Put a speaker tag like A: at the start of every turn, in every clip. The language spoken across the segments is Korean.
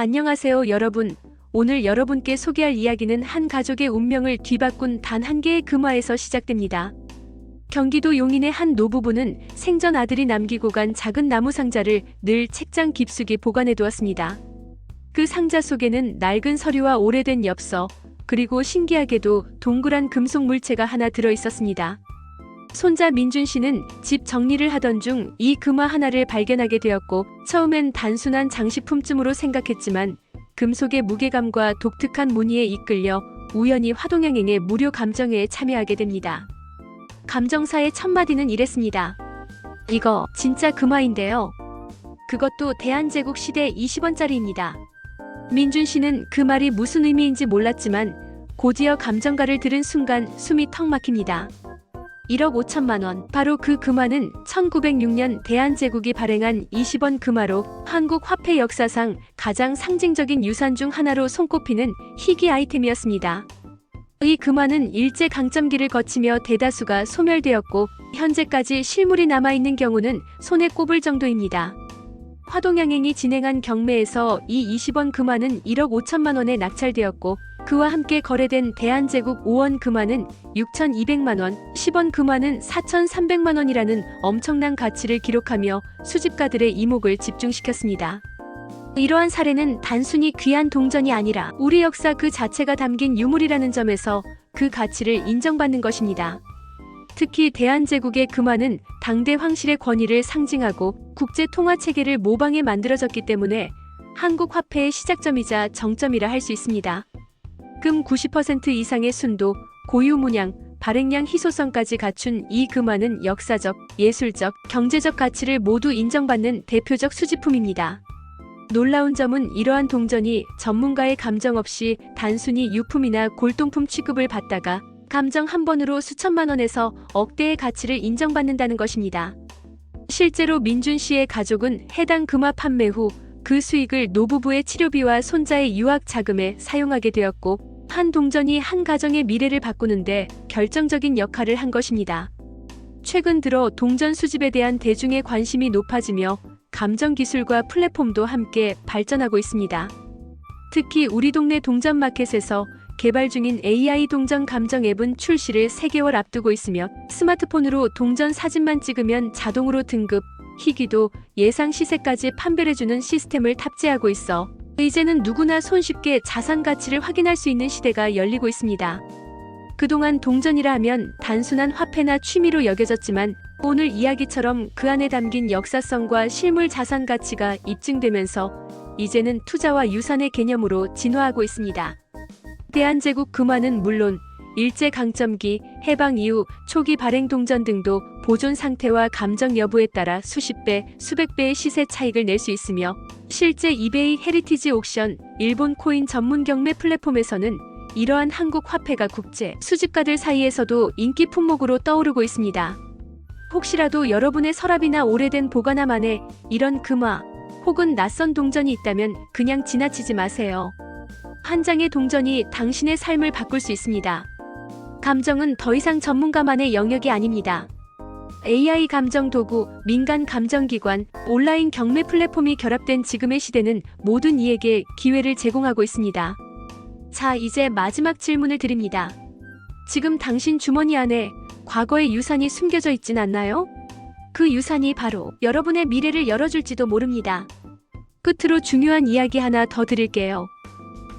A: 안녕하세요, 여러분. 오늘 여러분께 소개할 이야기는 한 가족의 운명을 뒤바꾼 단 한 개의 금화에서 시작됩니다. 경기도 용인의 한 노부부는 생전 아들이 남기고 간 작은 나무 상자를 늘 책장 깊숙이 보관해 두었습니다. 그 상자 속에는 낡은 서류와 오래된 엽서, 그리고 신기하게도 동그란 금속 물체가 하나 들어 있었습니다. 손자 민준 씨는 집 정리를 하던 중 이 금화 하나를 발견하게 되었고 처음엔 단순한 장식품쯤으로 생각했지만 금속의 무게감과 독특한 무늬에 이끌려 우연히 화동양행의 무료 감정회에 참여하게 됩니다. 감정사의 첫 마디는 이랬습니다. 이거 진짜 금화인데요. 그것도 대한제국 시대 20원짜리입니다. 민준 씨는 그 말이 무슨 의미인지 몰랐지만 곧이어 감정가를 들은 순간 숨이 턱 막힙니다. 1억 5천만 원. 바로 그 금화는 1906년 대한제국이 발행한 20원 금화로 한국 화폐 역사상 가장 상징적인 유산 중 하나로 손꼽히는 희귀 아이템이었습니다. 이 금화는 일제 강점기를 거치며 대다수가 소멸되었고 현재까지 실물이 남아있는 경우는 손에 꼽을 정도입니다. 화동양행이 진행한 경매에서 이 20원 금화는 1억 5천만 원에 낙찰되었고 그와 함께 거래된 대한제국 5원 금화는 6,200만 원, 10원 금화는 4,300만 원이라는 엄청난 가치를 기록하며 수집가들의 이목을 집중시켰습니다. 이러한 사례는 단순히 귀한 동전이 아니라 우리 역사 그 자체가 담긴 유물이라는 점에서 그 가치를 인정받는 것입니다. 특히 대한제국의 금화는 당대 황실의 권위를 상징하고 국제 통화 체계를 모방해 만들어졌기 때문에 한국 화폐의 시작점이자 정점이라 할 수 있습니다. 금 90% 이상의 순도, 고유 문양, 발행량 희소성까지 갖춘 이 금화는 역사적, 예술적, 경제적 가치를 모두 인정받는 대표적 수집품입니다. 놀라운 점은 이러한 동전이 전문가의 감정 없이 단순히 유품이나 골동품 취급을 받다가 감정 한 번으로 수천만 원에서 억대의 가치를 인정받는다는 것입니다. 실제로 민준 씨의 가족은 해당 금화 판매 후 그 수익을 노부부의 치료비와 손자의 유학 자금에 사용하게 되었고 한 동전이 한 가정의 미래를 바꾸는데 결정적인 역할을 한 것입니다. 최근 들어 동전 수집에 대한 대중의 관심이 높아지며 감정 기술과 플랫폼도 함께 발전하고 있습니다. 특히 우리 동네 동전 마켓에서 개발 중인 AI 동전 감정 앱은 출시를 3개월 앞두고 있으며 스마트폰으로 동전 사진만 찍으면 자동으로 등급, 희귀도, 예상 시세까지 판별해주는 시스템을 탑재하고 있어 이제는 누구나 손쉽게 자산 가치를 확인할 수 있는 시대가 열리고 있습니다. 그동안 동전이라 하면 단순한 화폐나 취미로 여겨졌지만 오늘 이야기처럼 그 안에 담긴 역사성과 실물 자산 가치가 입증되면서 이제는 투자와 유산의 개념으로 진화하고 있습니다. 대한제국 금화는 물론 일제 강점기, 해방 이후 초기 발행 동전 등도 보존 상태와 감정 여부에 따라 수십 배, 수백 배의 시세 차익을 낼 수 있으며 실제 이베이 헤리티지 옥션, 일본 코인 전문 경매 플랫폼에서는 이러한 한국 화폐가 국제 수집가들 사이에서도 인기 품목으로 떠오르고 있습니다. 혹시라도 여러분의 서랍이나 오래된 보관함 안에 이런 금화 혹은 낯선 동전이 있다면 그냥 지나치지 마세요. 한 장의 동전이 당신의 삶을 바꿀 수 있습니다. 감정은 더 이상 전문가만의 영역이 아닙니다. AI 감정 도구, 민간 감정 기관, 온라인 경매 플랫폼이 결합된 지금의 시대는 모든 이에게 기회를 제공하고 있습니다. 자, 이제 마지막 질문을 드립니다. 지금 당신 주머니 안에 과거의 유산이 숨겨져 있진 않나요? 그 유산이 바로 여러분의 미래를 열어줄지도 모릅니다. 끝으로 중요한 이야기 하나 더 드릴게요.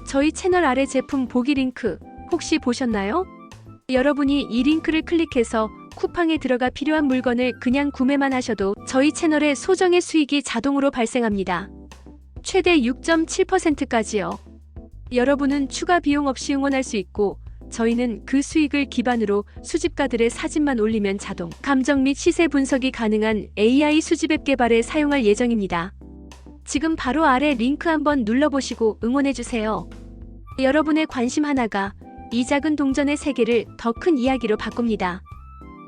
A: 저희 채널 아래 제품 보기 링크 혹시 보셨나요? 여러분이 이 링크를 클릭해서 쿠팡에 들어가 필요한 물건을 그냥 구매만 하셔도 저희 채널의 소정의 수익이 자동으로 발생합니다. 최대 6.7%까지요. 여러분은 추가 비용 없이 응원할 수 있고 저희는 그 수익을 기반으로 수집가들의 사진만 올리면 자동 감정 및 시세 분석이 가능한 AI 수집 앱 개발에 사용할 예정입니다. 지금 바로 아래 링크 한번 눌러보시고 응원해주세요. 여러분의 관심 하나가 이 작은 동전의 세계를 더 큰 이야기로 바꿉니다.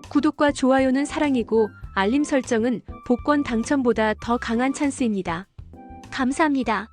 A: 구독과 좋아요는 사랑이고 알림 설정은 복권 당첨보다 더 강한 찬스입니다. 감사합니다.